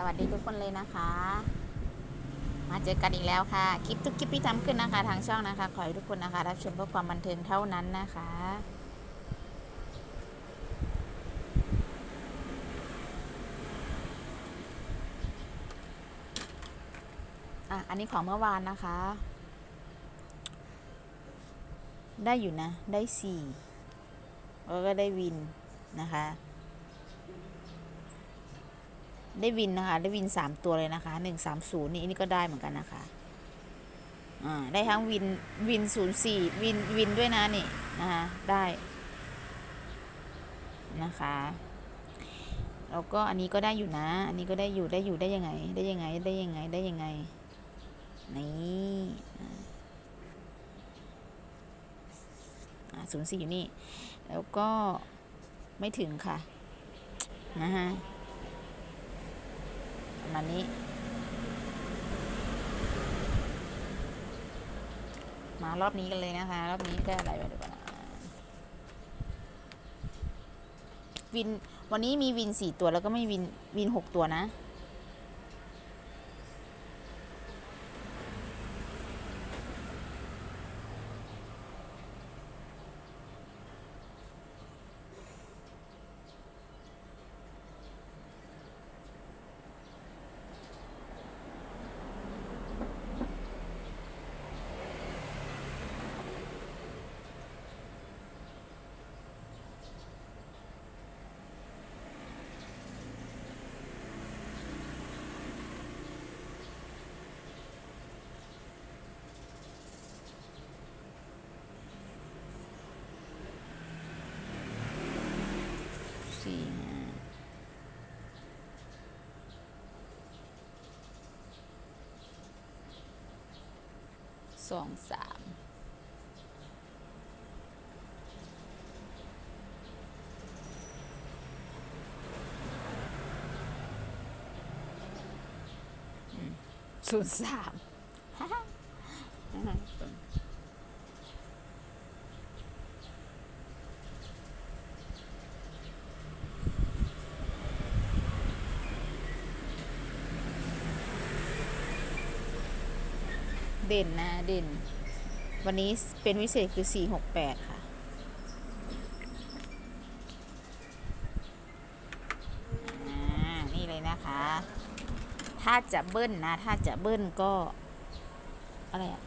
สวัสดีทุกคนเลยนะคะ มาเจอกันอีกแล้วค่ะ คลิปทุกคลิปที่ทำขึ้นนะคะ ทางช่องนะคะ ขอให้ทุกคนนะคะ รับชมเพื่อความบันเทิงเท่านั้นนะคะอะอันนี้ของเมื่อวานนะคะ ได้อยู่นะ ได้สี่แล้วก็ได้วินนะคะ ได้วินนะคะ ได้วินสามตัวเลยนะคะหนึ่งสามศูนย์นี่นนี่ก็ได้เหมือนกันนะคะอ่าได้ทั้งวินวินศูนย์สี่วินวินด้วยนะนี่นะคะได้นะคะแล้วก็อันนี้ก็ได้อยู่นะ อันนี้ก็ได้อยู่ได้อยู่ได้ยังไง ได้ยังไงได้ยังไงได้ยังไงนี่ศูนย์สี่อยู่นี่ แล้วก็ไม่ถึงค่ะ นะฮะ มานี้มารอบนี้กันเลยนะคะ รอบนี้ได้อะไรไปดูกันนะวินวันนี้มีวินสี่ตัวแล้วก็ไม่วินวินหกตัวนะ สี่ห้า สองสามศูนย์สาม เด่นนะเด่น วันนี้เป็นวิเศษคือ 468 ค่ะอ่านี่เลยนะคะ ถ้าจะเบิ้ลนะ ถ้าจะเบิ้ลก็ อะไรอะ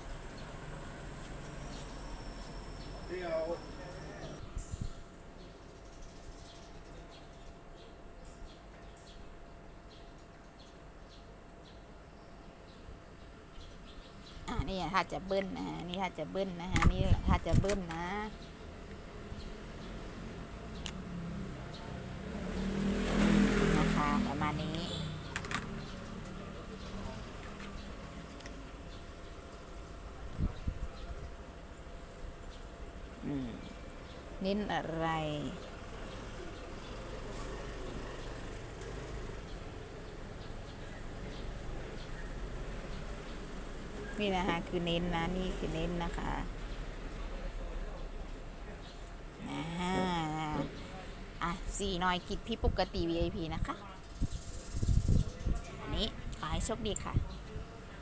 นี่ถ้าจะเบิ้ลนะฮะนี่ถ้าจะเบิ้ลนะฮะนี่ถ้าจะเบิ้ลนะนะคะประมาณนี้อืมเน้นอะไร นี่นะคะคือเน้นนะนี่คือเน้นนะคะอ่าอะสี่หน่อยกิจพี่ปกติ VIP นะคะ อันนี้ขอให้โชคดีค่ะ